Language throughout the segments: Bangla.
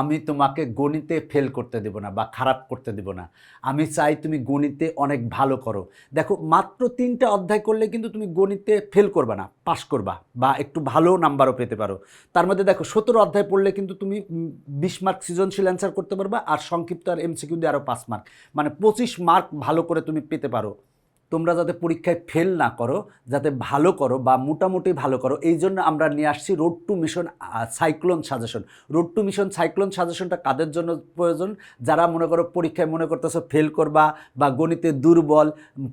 আমি তোমাকে গণিতে ফেল করতে দেব না বা খারাপ করতে দেব না। আমি চাই তুমি গণিতে অনেক ভালো করো। দেখো, মাত্র তিনটা অধ্যায় করলে কিন্তু তুমি গণিতে ফেল করবে না পাশ করবা বা একটু ভালো নাম্বারও পেতে পারো। তার মধ্যে দেখো, সতেরো অধ্যায় পড়লে কিন্তু তুমি বিশ মার্ক সৃজনশীল অ্যান্সার করতে পারবা আর সংক্ষিপ্ত আর এমসিকিউ দিয়ে আরও পাঁচ মার্ক মানে পঁচিশ মার্ক ভালো করে তুমি পেতে পারো। তোমরা যাতে পরীক্ষায় ফেল না করো, যাতে ভালো করো বা মোটামুটি ভালো করো, এই জন্য আমরা নিয়ে আসছি road to mission cyclone suggestion road to mission cyclone সাজেশনটা কাদের জন্য প্রয়োজন? যারা মনে করো পরীক্ষায় মনে করতেছো ফেল করবা বা গণিতে দুর্বল,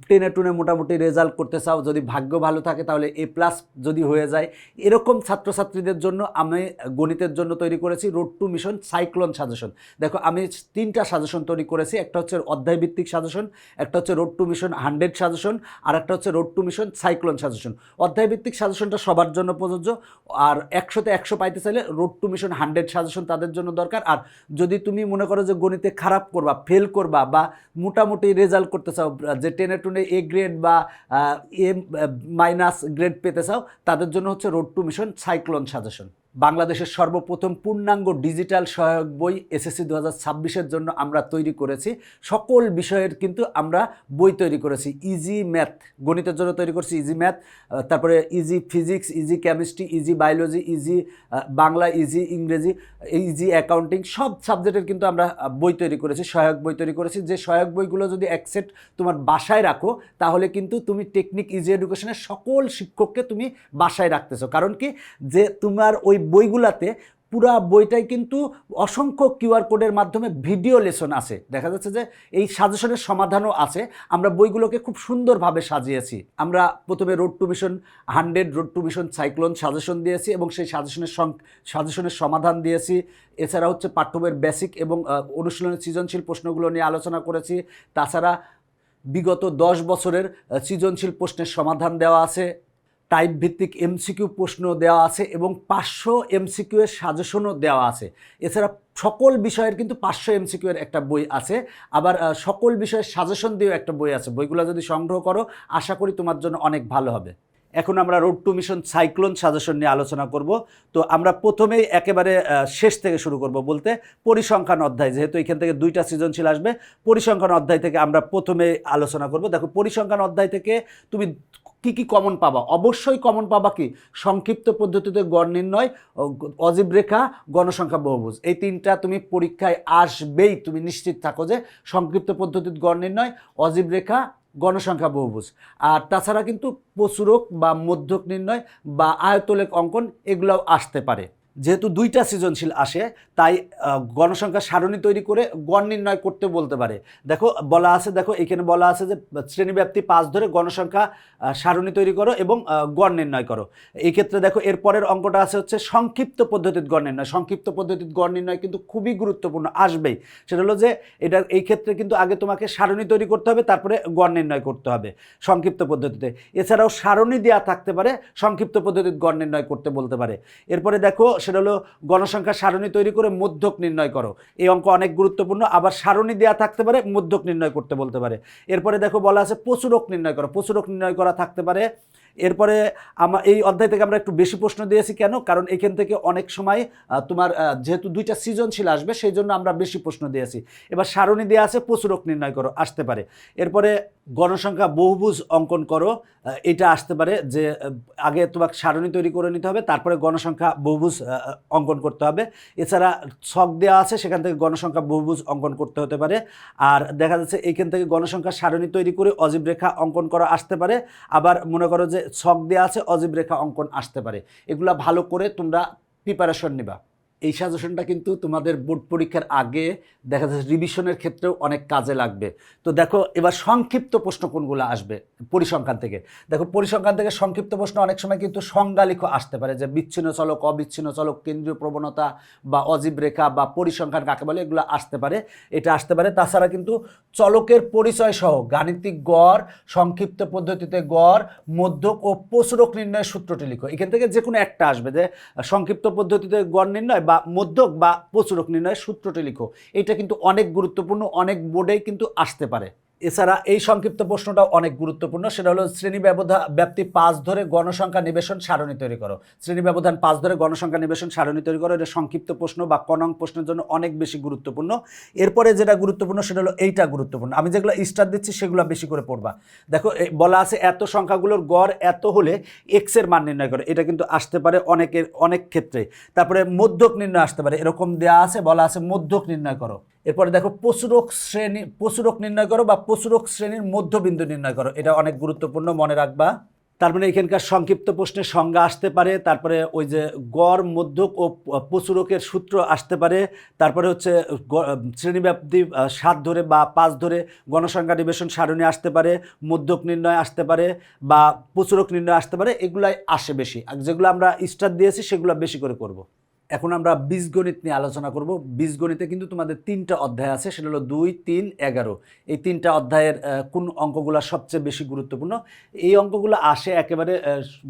টেনে টুনে মোটামুটি রেজাল্ট করতে চাও, যদি ভাগ্য ভালো থাকে তাহলে এ প্লাস যদি হয়ে যায়। এরকম ছাত্রছাত্রীদের জন্য আমি গণিতের জন্য তৈরি করেছি road to mission cyclone suggestion দেখো, আমি তিনটা সাজেশন তৈরি করেছি, একটা হচ্ছে অধ্যায়ভিত্তিক সাজেশন একটা হচ্ছে road to mission hundred suggestion আর একটা হচ্ছে road to mission cyclone suggestion অধ্যায়ভিত্তিক সাজেশনটা সবার জন্য প্রযোজ্য, আর একশোতে একশো পাইতে চাইলে road to mission hundred suggestion তাদের জন্য দরকার। আর যদি তুমি মনে করো যে গণিতে খারাপ করবা ফেল করবা, বা মোটামুটি রেজাল্ট করতে চাও, যে টেনে টুনে এ গ্রেড বা এ মাইনাস গ্রেড পেতে চাও, তাদের জন্য হচ্ছে road to mission cyclone suggestion বাংলাদেশের সর্বপ্রথম পূর্ণাঙ্গ ডিজিটাল সহায়ক বই এসএসসি দু হাজার জন্য আমরা তৈরি করেছি। সকল বিষয়ের কিন্তু আমরা বই তৈরি করেছি। ইজি ম্যাথ গণিতের জন্য তৈরি করছি ইজি ম্যাথ তারপরে easy physics easy chemistry easy biology easy Bangla easy ইংরেজি ইজি অ্যাকাউন্টিং সব সাবজেক্টের কিন্তু আমরা বই তৈরি করেছি, সহায়ক বই তৈরি করেছি। যে সহায়ক বইগুলো যদি এক সেট তোমার বাসায় রাখো, তাহলে কিন্তু তুমি টেকনিক ইজি এডুকেশনের সকল শিক্ষককে তুমি বাসায় রাখতেছো। কারণ কি? যে তোমার ওই বইগুলাতে পুরা বইটাই কিন্তু অসংখ্য কিউআর কোডের মাধ্যমে ভিডিও লেসন আছে। দেখা যাচ্ছে যে এই সাজেশনের সমাধানও আছে। আমরা বইগুলোকে খুব সুন্দরভাবে সাজিয়েছি। আমরা প্রথমে road to mission hundred road to mission cyclone suggestion দিয়েছি এবং সেই সাজেশনের সাজেশনের সমাধান দিয়েছি। এছাড়া হচ্ছে পাঠ্য বইয়ের বেসিক এবং অনুশীলনের সৃজনশীল প্রশ্নগুলো নিয়ে আলোচনা করেছি। তাছাড়া বিগত দশ বছরের সৃজনশীল প্রশ্নের সমাধান দেওয়া আছে। টাইপ ভিত্তিক এমসিকিউ প্রশ্ন দেওয়া আছে এবং পাঁচশো এমসিকিউ এর সাজেশনও দেওয়া আছে। এছাড়া সকল বিষয়ের কিন্তু পাঁচশো এমসিকিউ এর একটা বই আছে। আবার সকল বিষয়ের সাজেশন দিয়েও একটা বই আছে। বইগুলো যদি সংগ্রহ করো, আশা করি তোমার জন্য অনেক ভালো হবে। এখন আমরা road to mission cyclone suggestion নিয়ে আলোচনা করব। তো আমরা প্রথমেই একেবারে শেষ থেকে শুরু করব বলতে পরিসংখ্যান অধ্যায়। যেহেতু এখান থেকে দুইটা সৃজনশীল আসবে, পরিসংখ্যান অধ্যায় থেকে আমরা প্রথমে আলোচনা করব। দেখো, পরিসংখ্যান অধ্যায় থেকে তুমি কি কি কমন পাবা? অবশ্যই কমন পাবা কি? সংক্ষিপ্ত পদ্ধতিতে গড় নির্ণয় অজীব রেখা, গণসংখ্যা বহুভুজ। এই তিনটা তুমি পরীক্ষায় আসবেই। তুমি নিশ্চিত থাকো যে সংক্ষিপ্ত পদ্ধতিতে গড় নির্ণয়, অজীব রেখা, গণসংখ্যা বহুভুজ। আর তাছাড়া কিন্তু প্রচুরক বা মধ্যক নির্ণয় বা আয়তলেক অঙ্কন, এগুলোও আসতে পারে। যেহেতু দুইটা সৃজনশীল আসে, তাই গণসংখ্যা সারণী তৈরি করে গণ নির্ণয় করতে বলতে পারে। দেখো, বলা আছে, দেখো, এখানে বলা আছে যে শ্রেণীব্যাপ্তি পাঁচ ধরে গণসংখ্যা সারণী তৈরি করো এবং গণ নির্ণয় করো। এই ক্ষেত্রে দেখো, এর পরের অঙ্কটা আছে হচ্ছে সংক্ষিপ্ত পদ্ধতির গড় নির্ণয়। সংক্ষিপ্ত পদ্ধতির গণ নির্ণয় কিন্তু খুবই গুরুত্বপূর্ণ, আসবেই। সেটা হলো যে, এটা, এই ক্ষেত্রে কিন্তু আগে তোমাকে সারণী তৈরি করতে হবে, তারপরে গণ নির্ণয় করতে হবে সংক্ষিপ্ত পদ্ধতিতে। এছাড়াও সারণী দেওয়া থাকতে পারে, সংক্ষিপ্ত পদ্ধতির গণ নির্ণয় করতে বলতে পারে। এরপরে দেখো সেটা হলো গণসংখ্যা সারণী তৈরি করে মধ্যক নির্ণয় করো। এই অঙ্ক অনেক গুরুত্বপূর্ণ, আবার সারণী দেওয়া থাকতে পারে, মধ্যক নির্ণয় করতে বলতে পারে। এরপরে দেখো বলা আছে প্রচুরক নির্ণয় করো। প্রচুরক নির্ণয় করা থাকতে পারে এরপরে আমার এই অধ্যায় থেকে আমরা একটু বেশি প্রশ্ন দিয়েছি কেন? কারণ এখান থেকে অনেক সময় তোমার যেহেতু দুইটা সৃজনশীল আসবে সেই জন্য আমরা বেশি প্রশ্ন দিয়েছি। এবার সারণী দেওয়া আছে, প্রচুরক নির্ণয় করো, আসতে পারে। এরপরে গণসংখ্যা বহুভুজ অঙ্কন করো এটা আসতে পারে যে আগে তোমাকে সারণী তৈরি করে নিতে হবে, তারপরে গণসংখ্যা বহুভুজ অঙ্কন করতে হবে। এছাড়া ছক দেওয়া আছে, সেখান থেকে গণসংখ্যা বহুভুজ অঙ্কন করতে হতে পারে। আর দেখা যাচ্ছে এইখান থেকে গণসংখ্যা সারণী তৈরি করে অজীব রেখা অঙ্কন করা আসতে পারে। আবার মনে করো যে ছক দেওয়া আছে অজীব রেখা অঙ্কন আসতে পারে। এগুলা ভালো করে তোমরা প্রিপারেশন নিবা। এই সাজেশনটা কিন্তু তোমাদের বোর্ড পরীক্ষার আগে দেখা যাচ্ছে রিভিশনের ক্ষেত্রেও অনেক কাজে লাগবে। তো দেখো, এবার সংক্ষিপ্ত প্রশ্ন কোনগুলো আসবে পরিসংখ্যান থেকে? দেখো, পরিসংখ্যান থেকে সংক্ষিপ্ত প্রশ্ন অনেক সময় কিন্তু সংজ্ঞালিখ আসতে পারে যে বিচ্ছিন্ন চলক, অবিচ্ছিন্ন চলক, কেন্দ্রীয় প্রবণতা বা অজীব রেখা বা পরিসংখ্যান কাকে বলে, এগুলো আসতে পারে। এটা আসতে পারে। তাছাড়া কিন্তু চলকের পরিচয় সহ গাণিতিক গড়, সংক্ষিপ্ত পদ্ধতিতে গড়, মধ্যক ও প্রচুরক নির্ণয়ের সূত্রটি লিখো। এখান থেকে যে কোনো একটা আসবে যে সংক্ষিপ্ত পদ্ধতিতে গড় নির্ণয় বা মধ্যক বা প্রচুরক নির্ণয়ের সূত্রটি লিখো। এটা কিন্তু অনেক গুরুত্বপূর্ণ, অনেক বোর্ডেই কিন্তু আসতে পারে। এছাড়া এই সংক্ষিপ্ত প্রশ্নটা অনেক গুরুত্বপূর্ণ। সেটা হলো শ্রেণি ব্যবধান ব্যাপ্তি পাঁচ ধরে গণসংখ্যা নিবেশন সারণী তৈরি করো। শ্রেণি ব্যবধান পাঁচ ধরে গণসংখ্যা নিবেশন সারণী তৈরি করো। এটা সংক্ষিপ্ত প্রশ্ন বা কনং প্রশ্নের জন্য অনেক বেশি গুরুত্বপূর্ণ। এরপরে যেটা গুরুত্বপূর্ণ সেটা হলো এইটা গুরুত্বপূর্ণ। আমি যেগুলো স্টার দিচ্ছি সেগুলো বেশি করে পড়বা। দেখো বলা আছে এত সংখ্যাগুলোর গড় এত হলে এক্সের মান নির্ণয় করো। এটা কিন্তু আসতে পারে অনেকের, অনেক ক্ষেত্রে। তারপরে মধ্যক নির্ণয় আসতে পারে। এরকম দেওয়া আছে, বলা আছে মধ্যক নির্ণয় করো। এরপরে দেখো প্রচুরক শ্রেণি প্রচুরক নির্ণয় করো বা প্রচুরক শ্রেণির মধ্যবিন্দু নির্ণয় করো। এটা অনেক গুরুত্বপূর্ণ মনে রাখবা। তার মানে এখানকার সংক্ষিপ্ত প্রশ্নের সংজ্ঞা আসতে পারে, তারপরে ওই যে গড়, মধ্যক ও প্রচুরকের সূত্র আসতে পারে, তারপরে হচ্ছে শ্রেণীব্যাপ্তি সাত ধরে বা পাঁচ ধরে গণসংখ্যা নিবেশন সারণী আসতে পারে, মধ্যক নির্ণয় আসতে পারে বা প্রচুরক নির্ণয় আসতে পারে, এগুলাই আসে বেশি। যেগুলো আমরা স্টার দিয়েছি, সেগুলো বেশি করে করব। এখন আমরা বীজগণিত নিয়ে আলোচনা করব। বীজগণিতে কিন্তু তোমাদের তিনটা অধ্যায় আছে, সেটা হলো দুই, তিন, এগারো। এই তিনটা অধ্যায়ের কোন অঙ্কগুলো সবচেয়ে বেশি গুরুত্বপূর্ণ? এই অঙ্কগুলো আসে একেবারে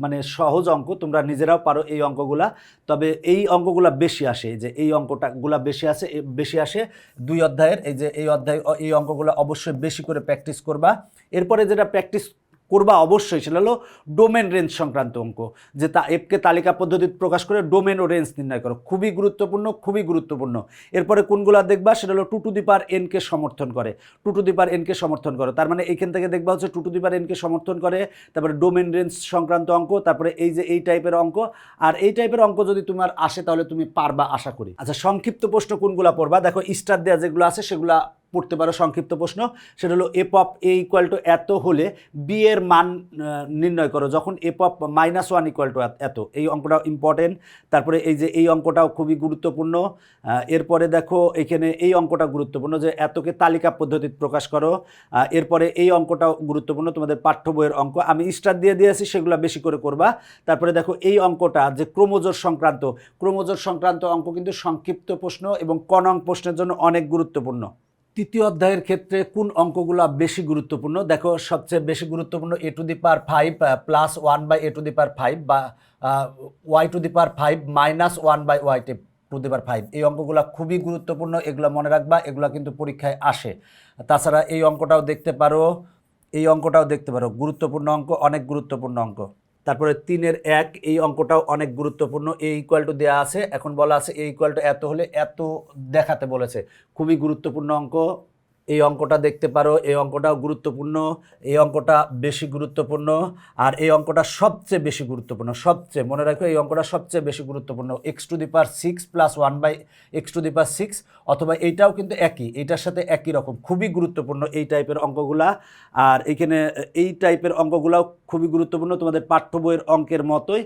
মানে সহজ অঙ্ক, তোমরা নিজেরাও পারো এই অঙ্কগুলা। তবে এই অঙ্কগুলা বেশি আসে যে এই অঙ্কটাগুলা বেশি আসে বেশি আসে দুই অধ্যায়ের। এই যে এই অধ্যায়, এই অঙ্কগুলো অবশ্যই বেশি করে প্র্যাকটিস করবা। এরপরে যেটা প্র্যাকটিস করবা অবশ্যই, সেটা হলো ডোমেন রেঞ্জ সংক্রান্ত অঙ্ক, যে তা এফকে তালিকা পদ্ধতিতে প্রকাশ করে ডোমেন ও রেঞ্জ নির্ণয় করো। খুবই গুরুত্বপূর্ণ খুবই গুরুত্বপূর্ণ। এরপরে কোনগুলো দেখবা, সেটা হলো টু টু এনকে সমর্থন করে। Two to the power N K সমর্থন করো, তার মানে এইখান থেকে দেখবা হচ্ছে two to the power N K সমর্থন করে, তারপরে ডোমেন রেঞ্জ সংক্রান্ত অঙ্ক, তারপরে এই যে এই টাইপের অঙ্ক, আর এই টাইপের অঙ্ক যদি তোমার আসে তাহলে তুমি পারবা, আশা করি। আচ্ছা সংক্ষিপ্ত প্রশ্ন কোনগুলা পড়বা? দেখো স্টার দেওয়া যেগুলো আছে সেগুলা পড়তে পারো, সংক্ষিপ্ত প্রশ্ন। সেটা হলো f of a equal to এত হলে বি এর মান নির্ণয় করো। যখন f of minus one equal to এত, এই অঙ্কটাও ইম্পর্টেন্ট তারপরে এই যে এই অঙ্কটাও খুবই গুরুত্বপূর্ণ। এরপরে দেখো, এখানে এই অঙ্কটা গুরুত্বপূর্ণ যে এতকে তালিকা পদ্ধতিতে প্রকাশ করো। এরপরে এই অঙ্কটাও গুরুত্বপূর্ণ, তোমাদের পাঠ্য বইয়ের অঙ্ক। আমি স্টার দিয়ে দিয়েছি, সেগুলো বেশি করে করবা। তারপরে দেখো, এই অঙ্কটা যে ক্রোমোজোর সংক্রান্ত ক্রোমোজোর সংক্রান্ত অঙ্ক কিন্তু সংক্ষিপ্ত প্রশ্ন এবং কনং প্রশ্নের জন্য অনেক গুরুত্বপূর্ণ। তৃতীয় অধ্যায়ের ক্ষেত্রে কোন অঙ্কগুলো বেশি গুরুত্বপূর্ণ? দেখো, সবচেয়ে বেশি গুরুত্বপূর্ণ a to the power five plus one by a to the power five বা y to the power five minus one by y to the power five. এই অঙ্কগুলো খুবই গুরুত্বপূর্ণ, এগুলো মনে রাখবা, এগুলো কিন্তু পরীক্ষায় আসে। তাছাড়া এই অঙ্কটাও দেখতে পারো, এই অঙ্কটাও দেখতে পারো। গুরুত্বপূর্ণ অঙ্ক, অনেক গুরুত্বপূর্ণ অঙ্ক। তারপরে তিনের এক, এই অঙ্কটাও অনেক গুরুত্বপূর্ণ, এ ইকুয়াল টু দেওয়া আছে, এখন বলা আছে এ ইকুয়াল টু এত হলে এত দেখাতে বলেছে। খুবই গুরুত্বপূর্ণ অঙ্ক। এই অঙ্কটা দেখতে পারো, এই অঙ্কটাও গুরুত্বপূর্ণ, এই অঙ্কটা বেশি গুরুত্বপূর্ণ, আর এই অঙ্কটা সবচেয়ে বেশি গুরুত্বপূর্ণ, সবচেয়ে, মনে রাখো, এই অঙ্কটা সবচেয়ে বেশি গুরুত্বপূর্ণ x to the power six plus one by x to the power six অথবা এইটাও কিন্তু একই, এইটার সাথে একই রকম, খুবই গুরুত্বপূর্ণ এই টাইপের অঙ্কগুলা, আর এখানে এই টাইপের অঙ্কগুলাও খুবই গুরুত্বপূর্ণ, তোমাদের পাঠ্য বইয়ের অঙ্কের মতোই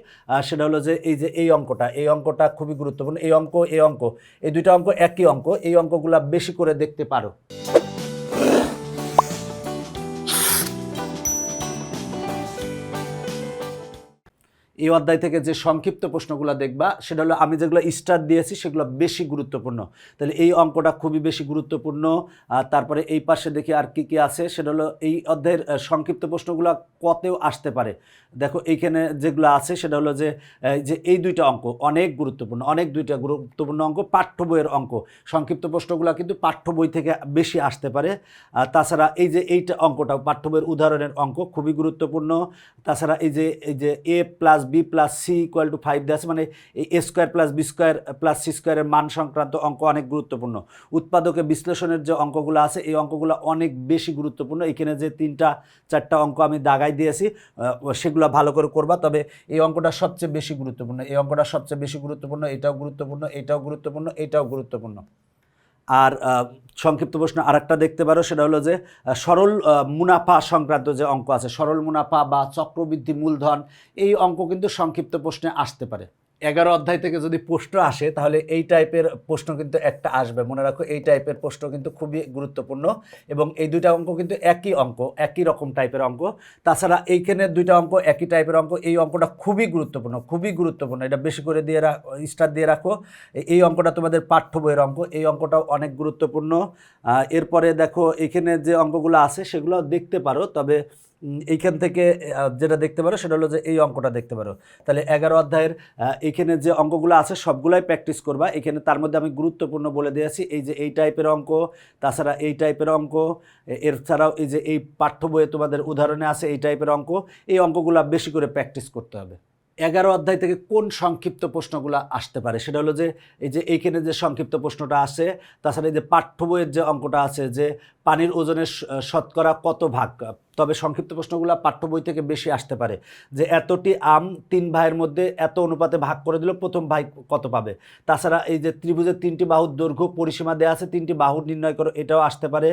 সেটা হলো যে এই যে এই অঙ্কটা এই অঙ্কটা খুবই গুরুত্বপূর্ণ, এই অঙ্ক এই অঙ্ক, এই দুইটা অঙ্ক একই অঙ্ক, এই অঙ্কগুলা বেশি করে দেখতে পারো। এই অধ্যায় থেকে যে সংক্ষিপ্ত প্রশ্নগুলো দেখবা, সেটা হলো আমি যেগুলো স্টার দিয়েছি, সেগুলো বেশি গুরুত্বপূর্ণ। তাহলে এই অঙ্কটা খুবই বেশি গুরুত্বপূর্ণ। তারপরে এই পাশে দেখি আর কি কি আছে, সেটা হলো এই অধ্যায়ের সংক্ষিপ্ত প্রশ্নগুলো কতেও আসতে পারে। দেখো এইখানে যেগুলো আছে, সেটা হলো যে যে এই দুইটা অঙ্ক অনেক গুরুত্বপূর্ণ, অনেক দুইটা গুরুত্বপূর্ণ অঙ্ক, পাঠ্য বইয়ের অঙ্ক। সংক্ষিপ্ত প্রশ্নগুলো কিন্তু পাঠ্য বই থেকে বেশি আসতে পারে। তাছাড়া এই যে এইটা অঙ্কটাও পাঠ্য বইয়ের উদাহরণের অঙ্ক খুবই গুরুত্বপূর্ণ। তাছাড়া এই যে এই যে a plus b plus c equal to five দেওয়া মানে এই a square plus b square plus c স্কোয়ারের মান সংক্রান্ত অঙ্ক অনেক গুরুত্বপূর্ণ। উৎপাদকে বিশ্লেষণের যে অঙ্কগুলো আছে, এই অঙ্কগুলো অনেক বেশি গুরুত্বপূর্ণ। এখানে যে তিনটা, চারটা অঙ্ক আমি দাগাই দিয়েছি সেগুলো ভালো করে করবা, তবে এই অঙ্কটা সবচেয়ে বেশি গুরুত্বপূর্ণ। এই অঙ্কটা সবচেয়ে বেশি গুরুত্বপূর্ণ, এটাও গুরুত্বপূর্ণ এটাও গুরুত্বপূর্ণ এটাও গুরুত্বপূর্ণ। আর সংক্ষিপ্ত প্রশ্ন আরেকটা দেখতে পারো, সেটা হলো যে সরল মুনাফা সংক্রান্ত যে অঙ্ক আছে, সরল মুনাফা বা চক্রবৃদ্ধি মূলধন, এই অঙ্ক কিন্তু সংক্ষিপ্ত প্রশ্নে আসতে পারে। এগারো অধ্যায় থেকে যদি প্রশ্ন আসে, তাহলে এই টাইপের প্রশ্ন কিন্তু একটা আসবে। মনে রাখো, এই টাইপের প্রশ্ন কিন্তু খুবই গুরুত্বপূর্ণ এবং এই দুইটা অঙ্ক কিন্তু একই অঙ্ক, একই রকম টাইপের অঙ্ক। তাছাড়া এইখানে দুইটা অঙ্ক একই টাইপের অঙ্ক, এই অঙ্কটা খুবই গুরুত্বপূর্ণ খুবই গুরুত্বপূর্ণ। এটা বেশি করে দিয়ে স্টার দিয়ে রাখো। এই অঙ্কটা তোমাদের পাঠ্য বইয়ের অঙ্ক, এই অঙ্কটাও অনেক গুরুত্বপূর্ণ। এরপরে দেখো, এখানে যে অঙ্কগুলো আছে, সেগুলো দেখতে পারো। তবে এইখান থেকে যেটা দেখতে পারো সেটা হলো যে এই অঙ্কটা দেখতে পারো। তাহলে এগারো অধ্যায়ের এখানে যে অঙ্কগুলো আছে সবগুলাই প্র্যাকটিস করবা। এখানে তার মধ্যে আমি গুরুত্বপূর্ণ বলে দিয়েছি এই যে এই টাইপের অঙ্ক তাছাড়া এই টাইপের অঙ্ক এর ছাড়াও এই যে এই পাঠ্য বইয়ে তোমাদের উদাহরণে আছে এই টাইপের অঙ্ক। এই অঙ্কগুলো বেশি করে প্র্যাকটিস করতে হবে। এগারো অধ্যায় থেকে কোন সংক্ষিপ্ত প্রশ্নগুলো আসতে পারে? সেটা হলো যে এই যে এইখানে যে সংক্ষিপ্ত প্রশ্নটা আছে তাছাড়া এই যে পাঠ্য বইয়ের যে অঙ্কটা আছে যে পানির ওজনের শতকরা কত ভাগ? তবে সংক্ষিপ্ত প্রশ্নগুলো পাঠ্য বই থেকে বেশি আসতে পারে। যে এতটি আম তিন ভাইয়ের মধ্যে এত অনুপাতে ভাগ করে দিল, প্রথম ভাই কত পাবে? তাছাড়া এই যে ত্রিভুজের তিনটি বাহুর দৈর্ঘ্য পরিসীমা দেওয়া আছে, তিনটি বাহু নির্ণয় করো, এটাও আসতে পারে।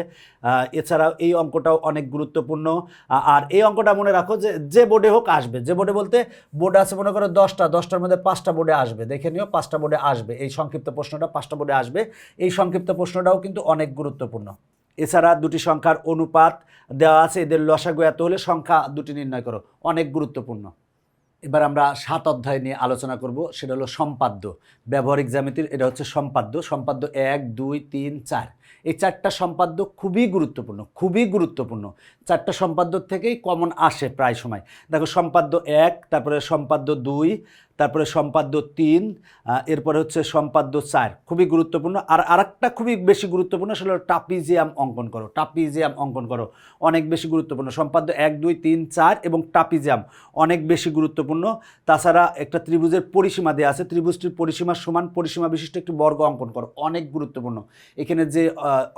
এছাড়াও এই অঙ্কটাও অনেক গুরুত্বপূর্ণ। আর এই অঙ্কটা মনে রাখো যে যে বোর্ডে হোক আসবে। যে বোর্ডে বলতে বোর্ড আছে মনে করো দশটা, দশটার মধ্যে পাঁচটা বোর্ডে আসবে। দেখে নিও, পাঁচটা বোর্ডে আসবে। এই সংক্ষিপ্ত প্রশ্নটা পাঁচটা বোর্ডে আসবে। এই সংক্ষিপ্ত প্রশ্নটাও কিন্তু অনেক গুরুত্বপূর্ণ। এছাড়া দুটি সংখ্যার অনুপাত দেওয়া আছে, এদের লসাগু এত হলে সংখ্যা দুটি নির্ণয় করো, অনেক গুরুত্বপূর্ণ। এবার আমরা সাত অধ্যায় নিয়ে আলোচনা করব, সেটা হলো সম্পাদ্য, ব্যবহারিক জ্যামিতির, এটা হচ্ছে সম্পাদ্য সম্পাদ্য এক, দুই, তিন, চার। এই চারটা সম্পাদ্য খুবই গুরুত্বপূর্ণ খুবই গুরুত্বপূর্ণ। চারটা সম্পাদ্য থেকেই কমন আসে প্রায় সময়। দেখো, সম্পাদ্য এক, তারপরে সম্পাদ্য দুই, তারপরে সম্পাদ্য তিন এরপরে হচ্ছে সম্পাদ্য চার। খুবই গুরুত্বপূর্ণ। আর আরেকটা খুবই বেশি গুরুত্বপূর্ণ সেটা হলো টাপিজিয়াম অঙ্কন করো টাপিজিয়াম অঙ্কন করো। অনেক বেশি গুরুত্বপূর্ণ। সম্পাদ্য এক, দুই, তিন, চার এবং টাপিজিয়াম অনেক বেশি গুরুত্বপূর্ণ। তাছাড়া একটা ত্রিভুজের পরিসীমা দেওয়া আছে। ত্রিভুজটির পরিসীমা সমান পরিসীমা বিশিষ্ট একটি বর্গ অঙ্কন করো। অনেক গুরুত্বপূর্ণ। এখানে যে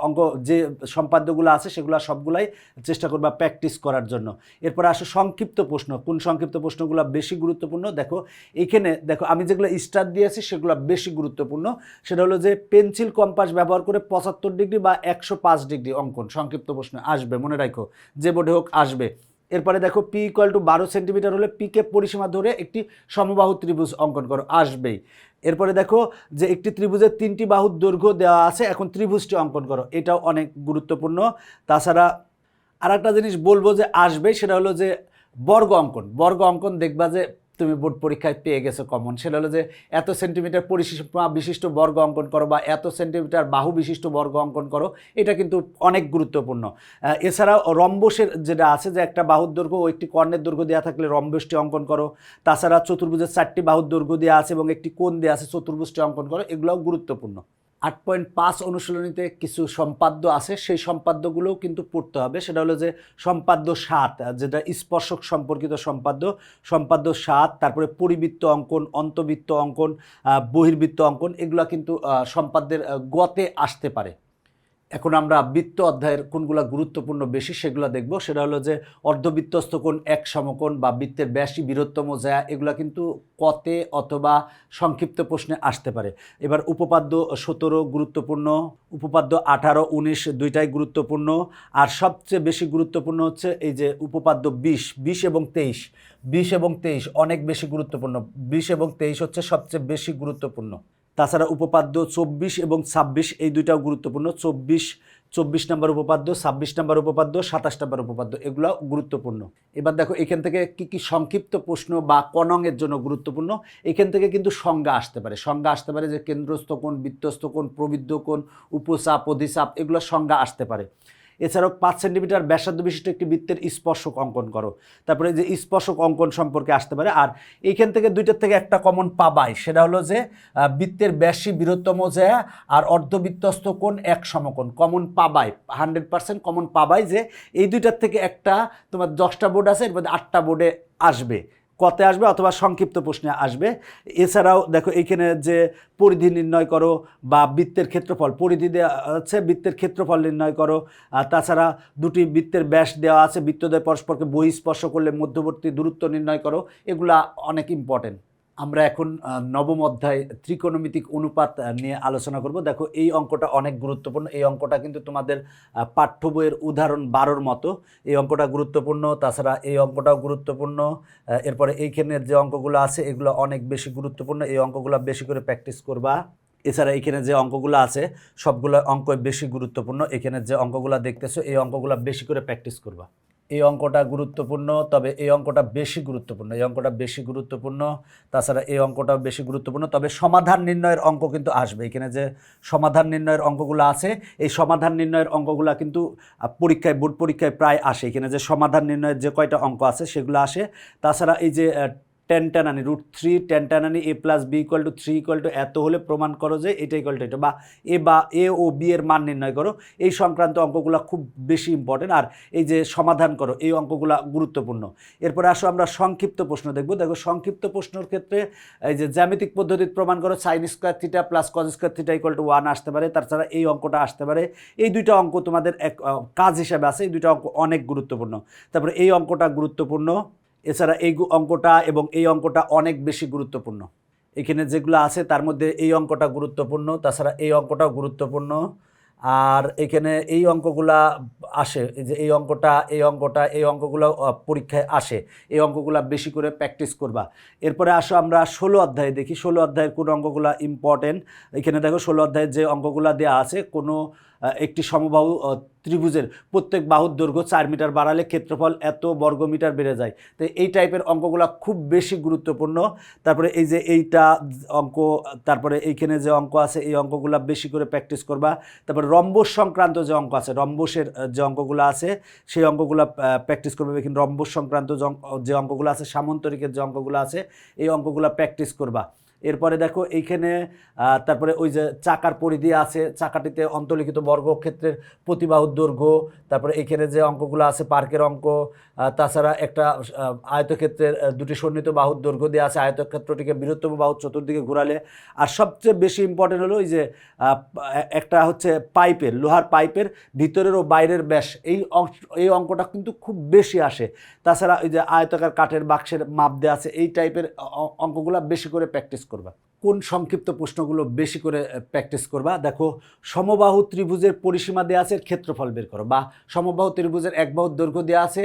অঙ্ক যে সম্পাদ্যগুলো আছে সেগুলো সবগুলাই চেষ্টা করবা প্র্যাকটিস করার জন্য। এরপরে আসো সংক্ষিপ্ত প্রশ্ন। কোন সংক্ষিপ্ত প্রশ্নগুলো বেশি গুরুত্বপূর্ণ? দেখো, এখানে দেখো, আমি যেগুলো স্টার দিয়েছি সেগুলো বেশি গুরুত্বপূর্ণ। সেটা হলো যে পেন্সিল কম্পাস ব্যবহার করে পঁচাত্তর ডিগ্রি বা একশো পাঁচ ডিগ্রি অঙ্কন। সংক্ষিপ্ত প্রশ্ন আসবে, মনে রাখো। যে বোর্ডে হোক, আসবে। এরপরে দেখো পি ইকুয়াল টু বারো সেন্টিমিটার হলে পিকে পরিসীমা ধরে একটি সমবাহু ত্রিভুজ অঙ্কন করো, আসবেই। এরপরে দেখো যে একটি ত্রিভুজের তিনটি বাহুর দৈর্ঘ্য দেওয়া আছে, এখন ত্রিভুজটি অঙ্কন করো, এটাও অনেক গুরুত্বপূর্ণ। তাছাড়া আর একটা জিনিস বলব যে আসবে সেটা হলো যে বর্গ অঙ্কন বর্গ অঙ্কন দেখবা যে তুমি বোর্ড পরীক্ষায় পেয়ে গেছো কমন সেটা হলো যে এত সেন্টিমিটার পরিসীমা বিশিষ্ট বর্গ অঙ্কন করো বা এত সেন্টিমিটার বাহু বিশিষ্ট বর্গ অঙ্কন করো এটা কিন্তু অনেক গুরুত্বপূর্ণ। আহ, এছাড়াও রম্বসের যেটা আছে যে একটা বাহুর দৈর্ঘ্য ও একটি কর্ণের দৈর্ঘ্য দেওয়া থাকলে রম্বসটি অঙ্কন করো। তাছাড়া চতুর্ভুজের চারটি বাহুর দৈর্ঘ্য দেওয়া আছে এবং একটি কোণ দেওয়া আছে চতুর্ভুজটি অঙ্কন করো এগুলোও গুরুত্বপূর্ণ। আট পয়েন্ট পাঁচ অনুশীলনীতে কিছু সম্পাদ্য আছে। সেই সম্পাদ্যগুলোও কিন্তু পড়তে হবে। সেটা হলো যে সম্পাদ্য সাত, যেটা স্পর্শক সম্পর্কিত সম্পাদ্য। সম্পাদ্য সাত, তারপরে পরিবৃত্ত অঙ্কন, অন্তবৃত্ত অঙ্কন বহির্বৃত্ত অঙ্কন, এগুলো কিন্তু সম্পাদ্যের গতে আসতে পারে। এখন আমরা বৃত্ত অধ্যায়ের কোনগুলো গুরুত্বপূর্ণ বেশি সেগুলো দেখব। সেটা হলো যে অর্ধবৃত্তস্থ কোণ এক সমকোণ বা বৃত্তের ব্যাসী বীরত্তম যা, এগুলো কিন্তু কতে অথবা সংক্ষিপ্ত প্রশ্নে আসতে পারে। এবার উপপাদ্য সতেরো গুরুত্বপূর্ণ, উপপাদ্য আঠারো উনিশ দুইটাই গুরুত্বপূর্ণ, আর সবচেয়ে বেশি গুরুত্বপূর্ণ হচ্ছে এই যে উপপাদ্য বিশ বিশ এবং তেইশ। বিশ এবং তেইশ অনেক বেশি গুরুত্বপূর্ণ। বিশ এবং তেইশ হচ্ছে সবচেয়ে বেশি গুরুত্বপূর্ণ। তাছাড়া উপপাদ্য চব্বিশ এবং ছাব্বিশ, এই দুইটাও গুরুত্বপূর্ণ। চব্বিশ চব্বিশ নম্বর উপপাদ্য, ছাব্বিশ নম্বর উপপাদ্য, সাতাশ নম্বর উপপাদ্য এগুলো গুরুত্বপূর্ণ। এবার দেখো, এখান থেকে কি কি সংক্ষিপ্ত প্রশ্ন বা কনংয়ের জন্য গুরুত্বপূর্ণ, এখান থেকে কিন্তু সংজ্ঞা আসতে পারে। সংজ্ঞা আসতে পারে যে কেন্দ্রস্থ কোণ, বৃত্তস্থ কোণ, প্রবৃদ্ধ কোণ, উপচাপ, অধিচাপ, এগুলো সংজ্ঞা আসতে পারে। এছাড়াও পাঁচ সেন্টিমিটার ব্যাসার্ধ বিশিষ্ট একটি বৃত্তের স্পর্শক অঙ্কন করো। তারপরে যে স্পর্শক অঙ্কন সম্পর্কে আসতে পারে, আর এইখান থেকে দুইটার থেকে একটা কমন পাবাই, সেটা হলো যে বৃত্তের ব্যাসী বৃহত্তম জ্যা আর অর্ধবৃত্তস্থ কোণ এক সমকোণ। কমন পাবাই হান্ড্রেড পার্সেন্ট কমন পাবাই যে, এই দুইটার থেকে একটা তোমার দশটা বোর্ড আছে, এর মধ্যে আটটা বোর্ডে আসবে। কতে আসবে অথবা সংক্ষিপ্ত প্রশ্নে আসবে। এছাড়াও দেখো এইখানে যে পরিধি নির্ণয় করো বা বৃত্তের ক্ষেত্রফল, পরিধি দেওয়া আছে, বৃত্তের ক্ষেত্রফল নির্ণয় করো। আর তাছাড়া দুটি বৃত্তের ব্যাস দেওয়া আছে বৃত্তদ্বয় পরস্পরকে বহিঃস্পর্শ করলে মধ্যবর্তী দূরত্ব নির্ণয় করো। এগুলা অনেক ইম্পর্টেন্ট আমরা এখন নবম অধ্যায় ত্রিকোণমিতিক অনুপাত নিয়ে আলোচনা করব। দেখো, এই অঙ্কটা অনেক গুরুত্বপূর্ণ। এই অঙ্কটা কিন্তু তোমাদের পাঠ্য বইয়ের উদাহরণ বারোর মতো। এই অঙ্কটা গুরুত্বপূর্ণ, তাছাড়া এই অঙ্কটাও গুরুত্বপূর্ণ এরপরে এইখানে যে অঙ্কগুলো আছে, এগুলো অনেক বেশি গুরুত্বপূর্ণ। এই অঙ্কগুলো বেশি করে প্র্যাকটিস করবা। এছাড়া এখানে যে অঙ্কগুলো আছে, সবগুলো অঙ্ক বেশি গুরুত্বপূর্ণ। এখানে যে অঙ্কগুলো দেখতেছো, এই অঙ্কগুলো বেশি করে প্র্যাকটিস করবা। এই অঙ্কটা গুরুত্বপূর্ণ, তবে এই অঙ্কটা বেশি গুরুত্বপূর্ণ। এই অঙ্কটা বেশি গুরুত্বপূর্ণ, তাছাড়া এই অঙ্কটাও বেশি গুরুত্বপূর্ণ, তবে সমাধান নির্ণয়ের অঙ্ক কিন্তু আসবে। এখানে যে সমাধান নির্ণয়ের অঙ্কগুলো আছে, এই সমাধান নির্ণয়ের অঙ্কগুলো কিন্তু পরীক্ষায়, বোর্ড পরীক্ষায় প্রায় আসে। এখানে যে সমাধান নির্ণয়ের যে কয়টা অঙ্ক আছে সেগুলো আসে। তাছাড়া এই যে টেন টানানি root three ten টানানি a plus b equal to three equal to এত হলে প্রমাণ করো যে এটা ইকুয়াল টু এটা বা এ বা এ ও বি এর মান নির্ণয় করো। এই সংক্রান্ত অঙ্কগুলো খুব বেশি ইম্পর্টেন্ট আর এই যে সমাধান করো, এই অঙ্কগুলো গুরুত্বপূর্ণ। এরপরে আসো আমরা সংক্ষিপ্ত প্রশ্ন দেখব। দেখো সংক্ষিপ্ত প্রশ্নের ক্ষেত্রে এই যে জ্যামিতিক পদ্ধতিতে প্রমাণ করো sine square theta plus cos square theta equal to one আসতে পারে তাছাড়া এই অঙ্কটা আসতে পারে। এই দুইটা অঙ্ক তোমাদের এক কাজ হিসাবে আছে, এই দুইটা অঙ্ক অনেক গুরুত্বপূর্ণ। তারপরে এই অঙ্কটা গুরুত্বপূর্ণ। এছাড়া এই অঙ্কটা এবং এই অঙ্কটা অনেক বেশি গুরুত্বপূর্ণ। এখানে যেগুলো আছে তার মধ্যে এই অঙ্কটা গুরুত্বপূর্ণ, তাছাড়া এই অঙ্কটাও গুরুত্বপূর্ণ। আর এখানে এই অঙ্কগুলা আসে যে এই অঙ্কটা এই অঙ্কটা, এই অঙ্কগুলো পরীক্ষায় আসে, এই অঙ্কগুলা বেশি করে প্র্যাকটিস করবা। এরপরে আসো আমরা ষোলো অধ্যায়ে দেখি, ষোলো অধ্যায়ের কোন অঙ্কগুলা ইম্পর্টেন্ট এখানে দেখো ষোলো অধ্যায়ের যে অঙ্কগুলা দেওয়া আছে, কোনো একটি সমবাহু ত্রিভুজের প্রত্যেক বাহুর দৈর্ঘ্য চার মিটার বাড়ালে ক্ষেত্রফল এত বর্গ মিটার বেড়ে যায়। তো এই টাইপের অঙ্কগুলো খুব বেশি গুরুত্বপূর্ণ। তারপরে এই যে এইটা অঙ্ক, তারপরে এইখানে যে অঙ্ক আছে, এই অঙ্কগুলো বেশি করে প্র্যাকটিস করবা। তারপরে রম্বস সংক্রান্ত যে অঙ্ক আছে, রম্বসের যে অঙ্কগুলো আছে, সেই অঙ্কগুলো প্র্যাকটিস করবে। এখানে রম্বস সংক্রান্ত যে অঙ্কগুলো আছে, সামন্তরিকের যে অঙ্কগুলো আছে, এই অঙ্কগুলো প্র্যাকটিস করবা। এরপরে দেখো এইখানে তারপরে ওই যে চাকার পরিধি আছে, চাকাটিতে অন্তর্লিখিত বর্গক্ষেত্রের প্রতিবাহুর দৈর্ঘ্য, তারপরে এখানে যে অঙ্কগুলো আছে পার্কের অঙ্ক তাছাড়া একটা আয়তক্ষেত্রের দুটি সন্নিহিত বাহুর দৈর্ঘ্য দেওয়া আছে, আয়তক্ষেত্রটিকে বৃহত্তম বাহুর চতুর্দিকে ঘোরালে। আর সবচেয়ে বেশি ইম্পর্টেন্ট হলো ওই যে একটা হচ্ছে পাইপের, লোহার পাইপের ভিতরের ও বাইরের ব্যাস, এই অংশ, এই অঙ্কটা কিন্তু খুব বেশি আসে। তাছাড়া ওই যে আয়তাকার কাঠের বাক্সের মাপ দেওয়া আছে, এই টাইপের অঙ্কগুলো বেশি করে প্র্যাকটিস করবা কোন সংক্ষিপ্ত প্রশ্নগুলো বেশি করে প্র্যাকটিস করবা? দেখো, সমবাহু ত্রিভুজের পরিসীমা দেওয়া আছে ক্ষেত্রফল বের করো। বা সমবাহু ত্রিভুজের এক বাহুর দৈর্ঘ্য দেওয়া আছে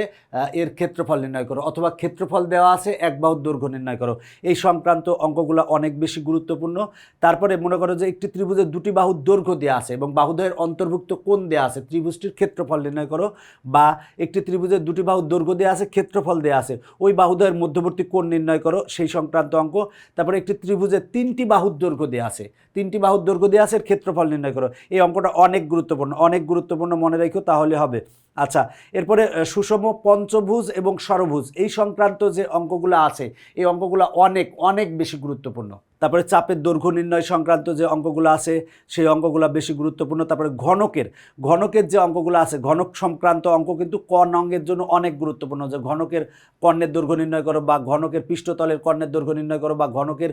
এর ক্ষেত্রফল নির্ণয় করো। অথবা ক্ষেত্রফল দেওয়া আছে, এক বাহুর দৈর্ঘ্য নির্ণয় করো। এই সংক্রান্ত অঙ্কগুলো অনেক বেশি গুরুত্বপূর্ণ। তারপরে মনে করো যে একটি ত্রিভুজের দুটি বাহুর দৈর্ঘ্য দেওয়া আছে এবং বাহুদ্বয়ের অন্তর্ভুক্ত কোণ দেওয়া আছে, ত্রিভুজটির ক্ষেত্রফল নির্ণয় করো। বা একটি ত্রিভুজের দুটি বাহুর দৈর্ঘ্য দেওয়া আছে, ক্ষেত্রফল দেওয়া আছে, ওই বাহুদ্বয়ের মধ্যবর্তী কোণ নির্ণয় করো, সেই সংক্রান্ত অঙ্ক। তারপরে একটি ত্রিভুজের তিনটি বাহুর দৈর্ঘ্য দেওয়া আছে। তিনটি বাহুর দৈর্ঘ্য দেওয়া আছে ক্ষেত্রফল নির্ণয় করো। এই অঙ্কটা অনেক গুরুত্বপূর্ণ। অনেক গুরুত্বপূর্ণ মনে রেখো, তাহলে হবে। আচ্ছা এরপরে সুষম পঞ্চভুজ এবং সরভুজ। এই সংক্রান্ত যে অঙ্কগুলো আছে, এই অঙ্কগুলো অনেক অনেক বেশি গুরুত্বপূর্ণ। তারপরে চাপের দৈর্ঘ্য নির্ণয় সংক্রান্ত যে অঙ্কগুলো আছে, সেই অঙ্কগুলো বেশি গুরুত্বপূর্ণ। তারপরে ঘনকের ঘনকের যে অঙ্কগুলো আছে, ঘনক সংক্রান্ত অঙ্ক কিন্তু কর্ণ অঙ্গের জন্য অনেক গুরুত্বপূর্ণ। যে ঘনকের কর্ণের দৈর্ঘ্য নির্ণয় করো বা ঘনকের পৃষ্ঠতলের কর্ণের দৈর্ঘ্য নির্ণয় করো বা ঘনকের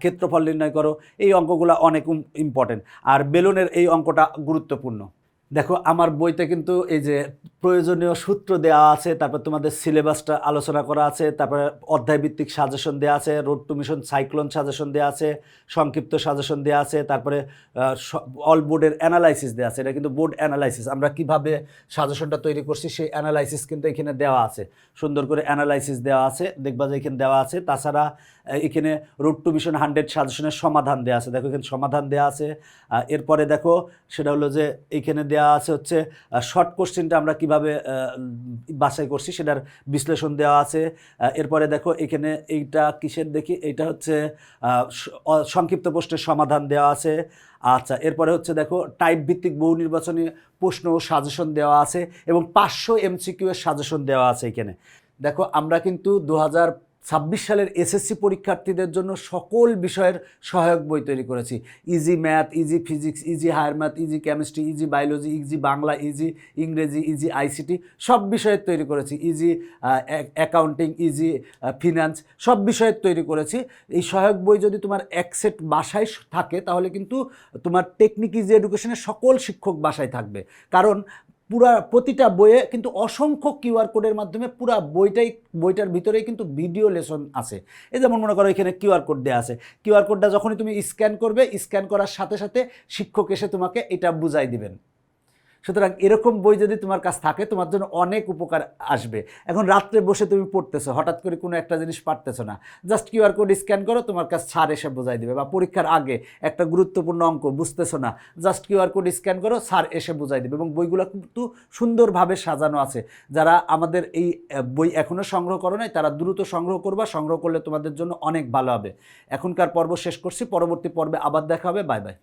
ক্ষেত্রফল নির্ণয় করো, এই অঙ্কগুলো অনেক ইম্পর্টেন্ট আর বেলুনের এই অঙ্কটা গুরুত্বপূর্ণ। দেখো, আমার বইতে কিন্তু এই যে প্রয়োজনীয় সূত্র দেওয়া আছে, তারপর তোমাদের সিলেবাসটা আলোচনা করা আছে, তারপরে অধ্যায়ভিত্তিক সাজেশন দেওয়া আছে road to mission cyclone suggestion দেওয়া আছে, সংক্ষিপ্ত সাজেশন দেওয়া আছে, তারপরে অল বোর্ডের অ্যানালাইসিস দেওয়া আছে। এটা কিন্তু বোর্ড অ্যানালাইসিস আমরা কীভাবে সাজেশনটা তৈরি করছি সেই অ্যানালাইসিস কিন্তু এখানে দেওয়া আছে। সুন্দর করে অ্যানালাইসিস দেওয়া আছে, দেখবা যে এখানে দেওয়া আছে। তাছাড়া এখানে রোড টু মিশন হান্ড্রেড সাজেশনের সমাধান দেওয়া আছে। দেখো, এখানে সমাধান দেওয়া আছে। এরপরে দেখো, সেটা হলো যে এইখানে দেওয়া আছে হচ্ছে শর্ট কোশ্চেনটা আমরা কীভাবে বাছাই করছি সেটার বিশ্লেষণ দেওয়া আছে। এরপরে দেখো এখানে এইটা কিসের দেখি, এইটা হচ্ছে সংক্ষিপ্ত প্রশ্নের সমাধান দেওয়া আছে। আচ্ছা এরপরে হচ্ছে দেখো টাইপ ভিত্তিক বহু নির্বাচনী প্রশ্ন ও সাজেশন দেওয়া আছে এবং পাঁচশো এমসিকিউ এর সাজেশন দেওয়া আছে এখানে। দেখো আমরা কিন্তু দু হাজার ছাব্বিশ সালের এসএসসি পরীক্ষার্থীদের জন্য সকল বিষয়ের সহায়ক বই তৈরি করেছি। Easy math easy physics easy higher math easy chemistry easy biology easy Bangla easy ইংরেজি ইজি আইসিটি সব বিষয়ের তৈরি করেছি। ইজি অ্যাকাউন্টিং ইজি ফিনান্স সব বিষয়ের তৈরি করেছি। এই সহায়ক বই যদি তোমার এক সেট বাসায় থাকে তাহলে কিন্তু তোমার টেকনিক ইজি এডুকেশনের সকল শিক্ষক বাসায় থাকবে। কারণ পুরা প্রতিটা বইয়ে কিন্তু অসংখ্য কিউআর কোডের মাধ্যমে পুরা বইটাই, বইটার ভিতরেই কিন্তু ভিডিও লেসন আছে। এই যেমন মনে করো এখানে কিউআর কোড দেওয়া আছে। কিউআর কোডটা যখনই তুমি স্ক্যান করবে, স্ক্যান করার সাথে সাথে শিক্ষক এসে তোমাকে এটা বুঝাই দিবেন। সুতরাং এরকম বই যদি তোমার কাছে থাকে, তোমার জন্য অনেক উপকার আসবে। এখন রাত্রে বসে তুমি পড়তেছো, হঠাৎ করে কোনো একটা জিনিস পারতেছো না। জাস্ট কিউআর কোড স্ক্যান করো, তোমার কাছে স্যার এসে বোঝাই দিবে। বা পরীক্ষার আগে একটা গুরুত্বপূর্ণ অঙ্ক, বুঝতেছো না, জাস্ট কিউআর কোড স্ক্যান করো স্যার এসে বোঝাই দেবে। এবং বইগুলো কিন্তু সুন্দরভাবে সাজানো আছে। যারা আমাদের এই বই এখনও সংগ্রহ করো নাই, তারা দ্রুত সংগ্রহ করবা, সংগ্রহ করলে তোমাদের জন্য অনেক ভালো হবে। এখনকার পর্ব শেষ করছি, পরবর্তী পর্বে আবার দেখা হবে, বাই বাই।